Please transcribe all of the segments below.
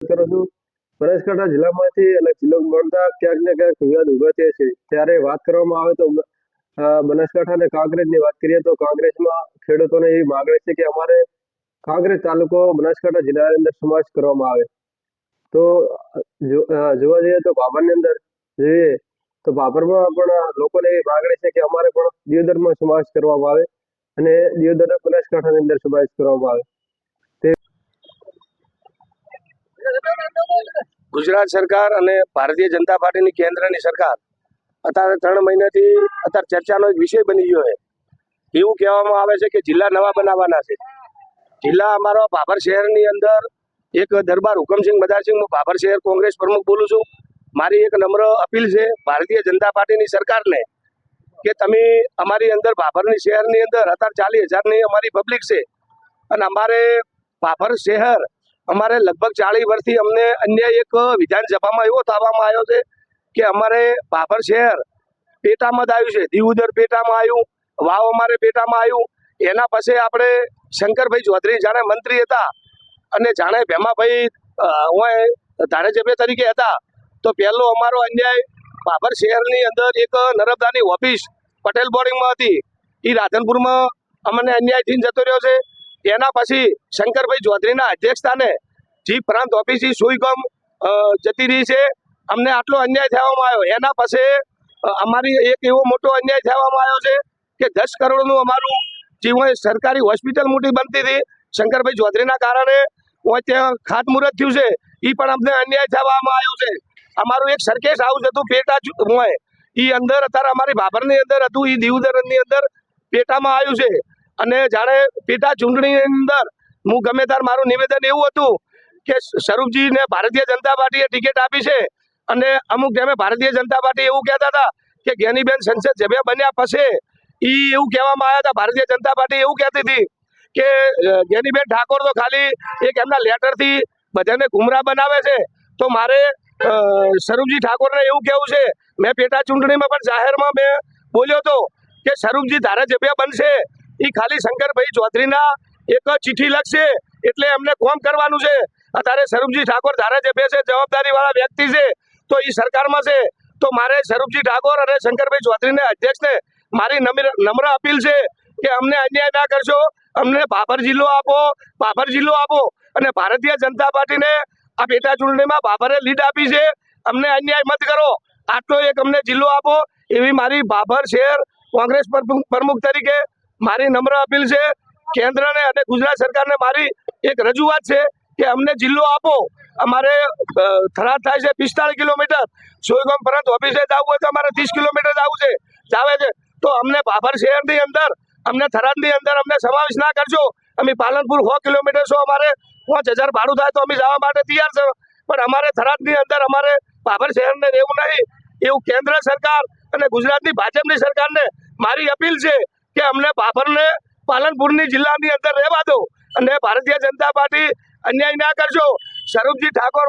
કરું છું. બનાસકાંઠા જિલ્લામાંથી અને જિલ્લો મળતા ક્યાંક ને ક્યાંક વિવાદ ઊભા થયા છે. ત્યારે વાત કરવામાં આવે તો બનાસકાંઠા અને કાંકરેજની વાત કરીએ તો કાંકરેજમાં ખેડૂતોને એવી માગણી છે કે અમારે કાંકરેજ તાલુકો બનાસકાંઠા જિલ્લાની અંદર સમાવેશ કરવામાં આવે. તો જોવા જઈએ તો ભાભરની અંદર જોઈએ તો ભાભરમાં પણ લોકોને એવી માગણી છે કે અમારે પણ દિયોદરમાં સમાવેશ કરવામાં આવે અને દિયોદર બનાસકાંઠાની અંદર સમાવેશ કરવામાં આવે. ગુજરાત સરકાર અને ભારતીય જનતા પાર્ટીની કેન્દ્રની સરકાર અત્યારે ત્રણ મહિનાથી અત્યારે ચર્ચાનો એક વિષય બની ગયો છે. એવું કહેવામાં આવે છે કે જિલ્લા નવા બનાવવાના છે. જિલ્લા અમારો ભાભર શહેરની અંદર એક દરબાર હુકમસિંહ બદારસિંહ હું ભાભર શહેર કોંગ્રેસ પ્રમુખ બોલું છું. મારી એક નમ્ર અપીલ છે ભારતીય જનતા પાર્ટીની સરકારને કે તમે અમારી અંદર ભાભરની શહેરની અંદર અત્યારે ચાલીસ હજારની અમારી પબ્લિક છે. અને અમારે ભાભર શહેર અમારે લગભગ ચાલીસ વર્ષથી અમને અન્ય એક વિધાનસભામાં એવો થવામાં આવ્યો છે કે અમારે ભાભર શહેર પેટામાં જ આવ્યું છે. દીવુદર પેટામાં આવ્યું, વાવ અમારે પેટામાં આવ્યું. એના પછી આપણે શંકરભાઈ ચૌધરી જાણે મંત્રી હતા અને જાણે ભેમાભાઈ હોય ધારાસભ્ય તરીકે હતા, તો પહેલો અમારો અન્યાય ભાભર શહેરની અંદર એક નર્મદાની ઓફિસ પટેલ બોર્ડિંગમાં હતી. એ રાધનપુરમાં અમને અન્યાયથી જતો રહ્યો છે. એના પછી શંકરભાઈ ચૌધરીના અધ્યક્ષસ્થાને જી પ્રાંત ઓફિસી સુઈગમ જતી રહી છે. અમને આટલો અન્યાય થવામાં આવ્યો. એના પછી અમારી એક એવો મોટો અન્યાય થવામાં આવ્યો છે કે દસ કરોડનું અમારું જે સરકારી હોસ્પિટલ મોટી બનતી હતી, શંકરભાઈ ચૌધરીના કારણે ત્યાં ખાતમુહૂર્ત થયું છે. એ પણ અમને અન્યાય થવામાં આવ્યો છે. અમારું એક સરકેશ હાઉસ હતું, પેટા હોય. એ અંદર, અત્યારે અમારી બાબરની અંદર હતું એ દીવદરની અંદર પેટામાં આવ્યું છે. અને જાણે પેટા ચૂંટણીની અંદર હું ગમે તાર મારું નિવેદન એવું હતું કે સ્વરૂપજીને ભારતીય જનતા પાર્ટીએ ટિકિટ આપી છે અને અમુક ટાઈમે ભારતીય જનતા પાર્ટી એવું કહેતા હતા કે જ્ઞાનીબેન સંસદ સભ્ય બન્યા પછી એ એવું કહેવામાં આવ્યા હતા, ભારતીય જનતા પાર્ટી એવું કહેતી હતી કે જ્ઞાનીબેન ઠાકોર તો ખાલી એક એમના લેટરથી બધાને ગુમરા બનાવે છે. તો મારે સ્વરૂપજી ઠાકોરને એવું કહેવું છે, મેં પેટા ચૂંટણીમાં પણ જાહેરમાં મેં બોલ્યો હતો કે સ્વરૂપજી ધારાસભ્ય બનશે એ ખાલી શંકરભાઈ ચૌધરીના એક ચિઠ્ઠી લખશે એટલે એમને કોમ કરવાનું છે. અત્યારે સ્વરૂપજી ઠાકોર ધારાસભ્ય છે જવાબદારી વાળા વ્યક્તિ છે, તો એ સરકારમાં છે. તો મારે સ્વરૂપજી ઠાકોર અને શંકરભાઈ ચૌધરીને અધ્યક્ષને મારી નમ્ર અપીલ છે કે અમને અન્યાય ના કરશો, અમને બાબર જિલ્લો આપો, બાબર જિલ્લો આપો અને ભારતીય જનતા પાર્ટીને આ પેટા ચૂંટણીમાં બાબરે લીડ આપી છે. અમને અન્યાય મત કરો. આટલો એક અમને જિલ્લો આપો એવી મારી બાબર શહેર કોંગ્રેસ પ્રમુખ તરીકે મારી નમ્ર અપીલ છે, કેન્દ્રને અને ગુજરાત સરકારને મારી એક રજૂઆત છે કે અમને જિલ્લો આપો. અમારે થરાદ થાય છે પિસ્તાળીસ કિલોમીટર. સોયગામ પરત ઓફિસે જવું હોય તો અમારે ત્રીસ કિલોમીટર જવું છે. જાવે છે. તો અમને ભાભર શહેરની અંદર, અમને થરાદની અંદર અમને સમાવેશ ના કરજો. અમે પાલનપુર સો કિલોમીટર છો, અમારે પાંચ હજાર ભાડું થાય તો અમે જવા માટે તૈયાર છે. પણ અમારે થરાદની અંદર અમારે ભાભર શહેરને રહેવું નહીં. એવું કેન્દ્ર સરકાર અને ગુજરાતની ભાજપની સરકારને મારી અપીલ છે કે અમને બાફરને પાલનપુરની જિલ્લાની અંદર રહેવા દો અને ભારતીય જનતા પાર્ટી અન્યાય ના કરજો સ્વરૂપજી ઠાકોર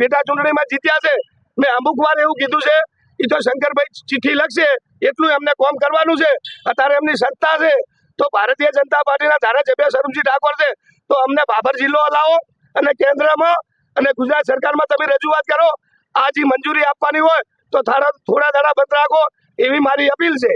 પેટા ચૂંટણીમાં જીત્યા છે. મેં અમુક વાર એવું કીધું છે એ તો શંકરભાઈ ચિઠ્ઠી લખશે, એટલું એમને કોમ કરવાનું છે. અત્યારે એમની સત્તા છે. તો ભારતીય જનતા પાર્ટીના ધારાસભ્ય સ્વરૂપજી ઠાકોર છે. તો અમને ભાભર જિલ્લો લાવો અને કેન્દ્રમાં અને ગુજરાત સરકારમાં તમે રજૂઆત કરો. આ જે મંજૂરી આપવાની હોય, તો થોડા થોડા દાડા બંધ રાખો. એવી મારી અપીલ છે.